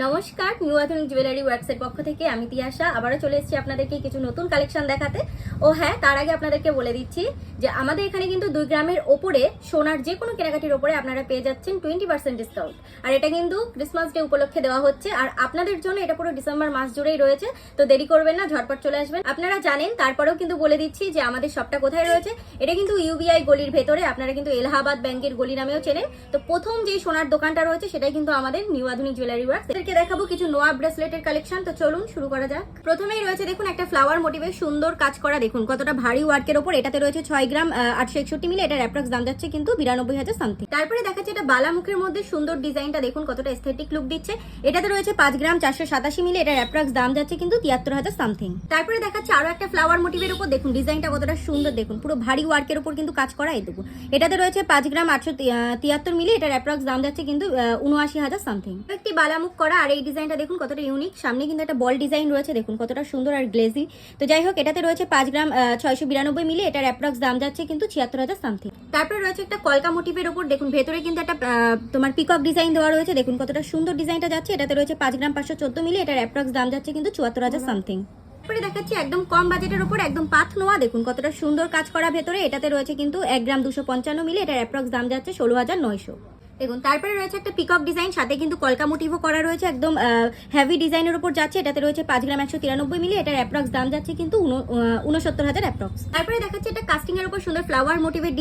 নমস্কার, নিউ আধুনিক জুয়েলারি ওয়ার্কসের পক্ষ থেকে আমি তিয়াশা। আবারও চলে এসেছি আপনাদেরকে কিছু নতুন কালেকশন দেখাতে। ও হ্যাঁ তার আগে আপনাদেরকে বলে দিচ্ছি যে আমাদের এখানে কিন্তু দুই গ্রামের ওপরে সোনার যে কোনো কেনাকাটির ওপরে আপনারা পেয়ে যাচ্ছেন টোয়েন্টি পার্সেন্ট ডিসকাউন্ট আর এটা কিন্তু ক্রিসমাস ডে উপলক্ষে দেওয়া হচ্ছে। আর আপনাদের জন্য এটা পুরো ডিসেম্বর মাস জুড়েই রয়েছে, তো দেরি করবেন না, ঝটপট চলে আসবেন। আপনারা জানেন, তারপরেও কিন্তু বলে দিচ্ছি যে আমাদের সবটা কোথায় রয়েছে। এটা কিন্তু ইউবিআই গলির ভেতরে, আপনারা কিন্তু এলাহাবাদ ব্যাংকের গলি নামেও চেনেন। তো প্রথম যে সোনার দোকানটা রয়েছে, সেটাই কিন্তু আমাদের নিউ আধুনিক জুয়েলারি ওয়ার্ক এদেরকে দেখাবো কিছু নোয়া ব্রেসলেটের কালেকশন তো চলুন শুরু করা যাক। প্রথমেই রয়েছে দেখুন একটা ফ্লাওয়ার মোটিভে সুন্দর কাজ করা। দেখুন কতটা ভারী ওয়ার্কের ওপর। এটাতে রয়েছে ছয় গ্রাম আটশো একষট্টি মিলে। এটার অ্যাপ্রক্স দাম যাচ্ছে কিন্তু বিরানব্বই হাজার সামথিং তারপরে দেখাচ্ছে এটা বালামুখের মধ্যে সুন্দর ডিজাইনটা দেখুন কতটা এস্থেটিক লুক দিচ্ছে। এটাতে রয়েছে পাঁচ গ্রাম, চারশো সাতাশি মিলে। এটার অ্যাপ্রক্স দাম যাচ্ছে কিন্তু তিয়াত্তর হাজার সামথিং তারপরে দেখাচ্ছে আরও একটা ফ্লাওয়ার মোটিভের উপর দেখুন ডিজাইনটা কতটা সুন্দর। দেখুন পুরো ভারী ওয়ার্কের উপর কিন্তু কাজ করা এইটুকু এটাতে রয়েছে পাঁচ গ্রাম, আটশো তিয়াত্তর মিলে। এটার অ্যাপ্রক্স দাম যাচ্ছে কিন্তু উনআশি হাজার সামথিং একটি বালামুখ করা আর এই ডিজাইনটা দেখুন কতটা ইউনিক সামনে কিন্তু একটা বল ডিজাইন রয়েছে, দেখুন কতটা সুন্দর আর গ্লেজি তো যাই হোক, এটাতে রয়েছে পাঁচ গ্রাম ছয়শো বিরানব্বই মিলে, এটার অ্যাপ্রক্স দাম যাচ্ছে কিন্তু ছিয়াত্তর হাজার সামথিং তারপরে রয়েছে একটা কলকা মোটিভের উপর, দেখুন ভেতরে কিন্তু একটা তোমার পিকক ডিজাইন দেওয়া রয়েছে, দেখুন কতটা সুন্দর ডিজাইনটা যাচ্ছে। এটাতে রয়েছে পাঁচ গ্রাম পাঁচশো চোদ্দ মিলে, এটার অ্যাপ্রক্স দাম যাচ্ছে কিন্তু চুয়াত্তর হাজার সামথিং তারপরে দেখাচ্ছি একদম কম বাজেটের উপর, একদম পাথ নোয়া, দেখুন কতটা সুন্দর কাজ করা ভেতরে। এটাতে রয়েছে কিন্তু এক গ্রাম দুশো পঞ্চান্ন মিলে, এটার অ্যাপ্রক্স দাম যাচ্ছে ষোলো হাজার নয়শো। দেখুন, তারপরে রয়েছে একটা পিকক ডিজাইন সাথে কিন্তু কলকা মোটিভও করা রয়েছে, একদম হেভি ডিজাইনের উপর যাচ্ছে। এটাতে রয়েছে পাঁচ গ্রাম একশো তিরানব্বই মিলি, এটার অ্যাপ্রক্স দাম যাচ্ছে কিন্তু উনসত্তর হাজার অ্যাপ্রক্স তারপরে দেখাচ্ছে একটা কাস্টিং এর উপর সুন্দর ফ্লাওয়ার মোটিভের